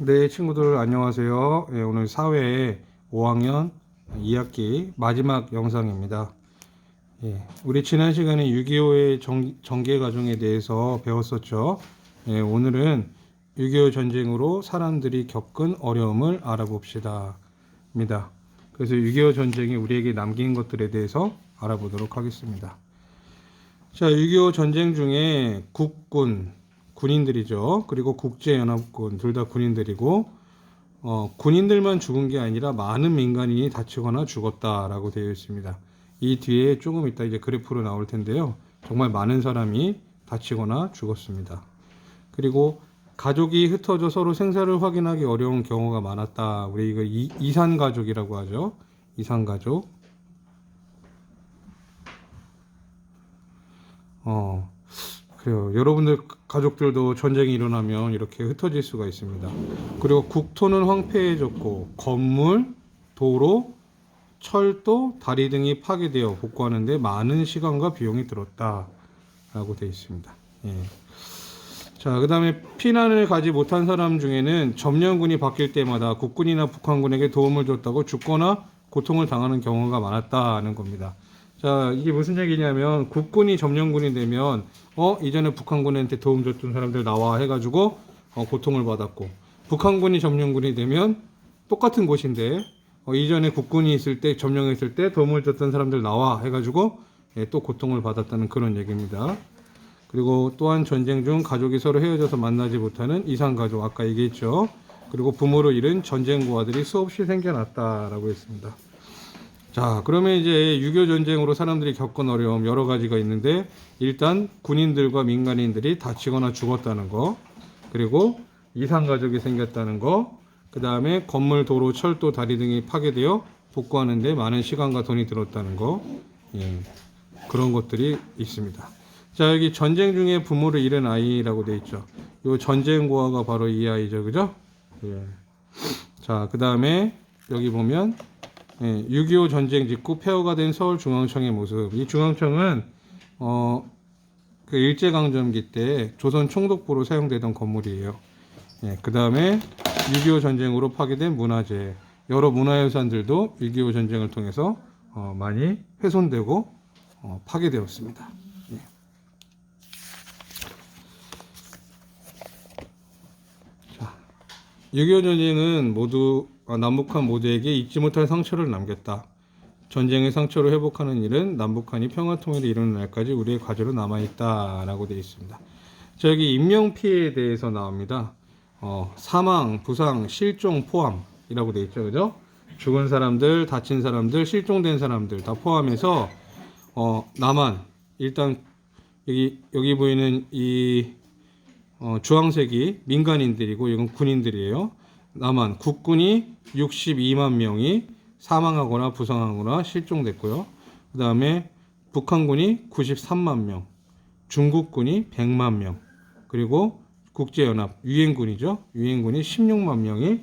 네, 친구들 안녕하세요. 예, 오늘 사회 5학년 2학기 마지막 영상입니다. 예, 우리 지난 시간에 6.25의 정, 전개 과정에 대해서 배웠었죠. 예, 오늘은 6.25 전쟁으로 사람들이 겪은 어려움을 알아봅시다. 입니다. 그래서 6.25 전쟁이 우리에게 남긴 것들에 대해서 알아보도록 하겠습니다. 자, 6.25 전쟁 중에 국군, 군인들이죠. 그리고 국제연합군, 둘 다 군인들이고, 어, 군인들만 죽은 게 아니라 많은 민간인이 다치거나 죽었다라고 되어 있습니다. 이 뒤에 조금 이따 이제 그래프로 나올 텐데요. 정말 많은 사람이 다치거나 죽었습니다. 그리고 가족이 흩어져 서로 생사를 확인하기 어려운 경우가 많았다. 우리 이거 이, 이산 가족이라고 하죠. 이산 가족. 어, 그래요. 여러분들 가족들도 전쟁이 일어나면 이렇게 흩어질 수가 있습니다. 그리고 국토는 황폐해졌고 건물, 도로, 철도, 다리 등이 파괴되어 복구하는데 많은 시간과 비용이 들었다라고 되어 있습니다. 예. 자, 그다음에 피난을 가지 못한 사람 중에는 점령군이 바뀔 때마다 국군이나 북한군에게 도움을 줬다고 죽거나 고통을 당하는 경우가 많았다는 겁니다. 자, 이게 무슨 얘기냐면 국군이 점령군이 되면 어 이전에 북한군한테 도움 줬던 사람들 나와 해가지고 어, 고통을 받았고 북한군이 점령군이 되면 똑같은 곳인데 어, 이전에 국군이 있을 때 점령했을 때 도움을 줬던 사람들 나와 해가지고 예, 또 고통을 받았다는 그런 얘기입니다. 그리고 또한 전쟁 중 가족이 서로 헤어져서 만나지 못하는 이상 가족 아까 얘기했죠. 그리고 부모를 잃은 전쟁 고아들이 수없이 생겨났다라고 했습니다. 자, 그러면 이제 6.25 전쟁으로 사람들이 겪은 어려움 여러 가지가 있는데 일단 군인들과 민간인들이 다치거나 죽었다는 거, 그리고 이상 가족이 생겼다는 거, 그 다음에 건물, 도로, 철도, 다리 등이 파괴되어 복구하는데 많은 시간과 돈이 들었다는 거, 예, 그런 것들이 있습니다. 자, 여기 전쟁 중에 부모를 잃은 아이라고 돼 있죠. 이 전쟁 고아가 바로 이 아이죠, 그죠? 예. 자, 그 다음에 여기 보면 예, 6.25 전쟁 직후 폐허가 된 서울중앙청의 모습. 이 중앙청은 어, 그 일제강점기 때 조선 총독부로 사용되던 건물이에요. 예, 그 다음에 6.25 전쟁으로 파괴된 문화재. 여러 문화유산들도 6.25 전쟁을 통해서 어, 많이 훼손되고 어, 파괴되었습니다. 예. 자, 6.25 전쟁은 모두 아, 남북한 모두에게 잊지 못할 상처를 남겼다. 전쟁의 상처를 회복하는 일은 남북한이 평화 통일을 이루는 날까지 우리의 과제로 남아 있다라고 되어 있습니다. 자, 여기 인명 피해에 대해서 나옵니다. 어, 사망, 부상, 실종 포함이라고 되어 있죠, 그죠? 죽은 사람들, 다친 사람들, 실종된 사람들 다 포함해서 어, 남한 일단 여기 여기 보이는 이 어, 주황색이 민간인들이고 이건 군인들이에요. 남한 국군이 62만 명이 사망하거나 부상하거나 실종됐고요. 그 다음에 북한군이 93만 명, 중국군이 100만 명, 그리고 국제연합 유엔군이죠. 유엔군이 16만 명이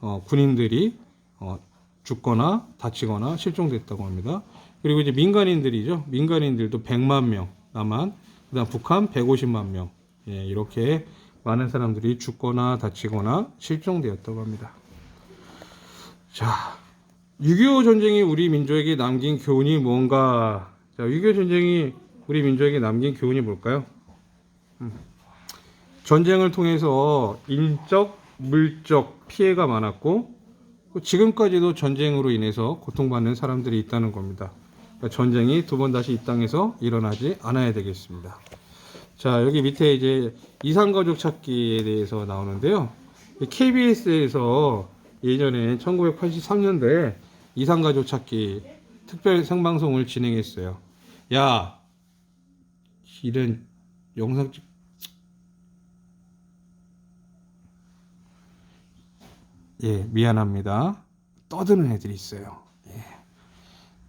어, 군인들이 어, 죽거나 다치거나 실종됐다고 합니다. 그리고 이제 민간인들이죠. 민간인들도 100만 명, 남한, 그다음 북한 150만 명. 예, 이렇게 많은 사람들이 죽거나 다치거나 실종되었다고 합니다. 자, 6.25 전쟁이 우리 민족에게 남긴 교훈이 뭔가? 자, 6.25 전쟁이 우리 민족에게 남긴 교훈이 뭘까요? 음. 전쟁을 통해서 인적, 물적 피해가 많았고, 지금까지도 전쟁으로 인해서 고통받는 사람들이 있다는 겁니다. 그러니까 전쟁이 두 번 다시 이 땅에서 일어나지 않아야 되겠습니다. 자, 여기 밑에 이제 이산가족 찾기에 대해서 나오는데요. KBS에서 예전에 1983년도에 이산가족 찾기 특별 생방송을 진행했어요. 야, 이런 영상 찍, 예, 미안합니다. 떠드는 애들이 있어요.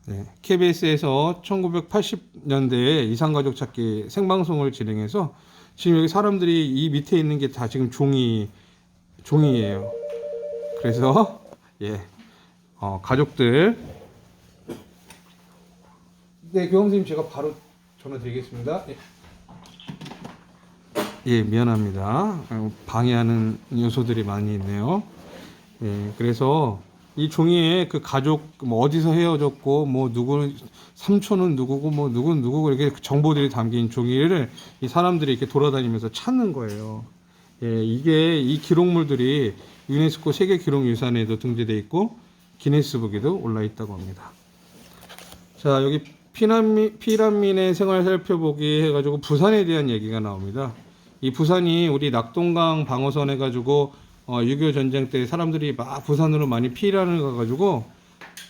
예. 네, KBS에서 1980년대에 이산가족 찾기 생방송을 진행해서 지금 여기 사람들이 이 밑에 있는 게 다 지금 종이 종이에요. 그래서 예, 어, 가족들 네, 선생님 제가 바로 전화 드리겠습니다. 예. 예, 미안합니다. 어, 방해하는 요소들이 많이 있네요. 예, 그래서 이 종이에 그 가족 뭐 어디서 헤어졌고 뭐 누구 삼촌은 누구고 뭐 누구는 누구고 이렇게 정보들이 담긴 종이를 이 사람들이 이렇게 돌아다니면서 찾는 거예요. 예, 이게 이 기록물들이 유네스코 세계 기록 유산에도 등재돼 있고 기네스북에도 올라 있다고 합니다. 자, 여기 피난민, 피란민의 생활 살펴보기 해 가지고 부산에 대한 얘기가 나옵니다. 이 부산이 우리 낙동강 방어선 해 가지고 어, 6.25 전쟁 때 사람들이 막 부산으로 많이 피난을 가가지고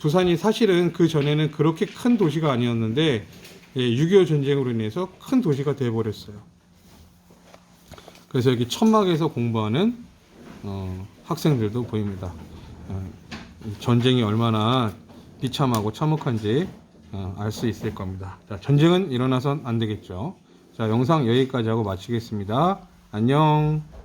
부산이 사실은 그 전에는 그렇게 큰 도시가 아니었는데 예, 6.25 전쟁으로 인해서 큰 도시가 돼버렸어요. 그래서 여기 천막에서 공부하는 어, 학생들도 보입니다. 어, 이 전쟁이 얼마나 비참하고 참혹한지 어, 알수 있을 겁니다. 자, 전쟁은 일어나선 안 되겠죠. 자, 영상 여기까지 하고 마치겠습니다. 안녕.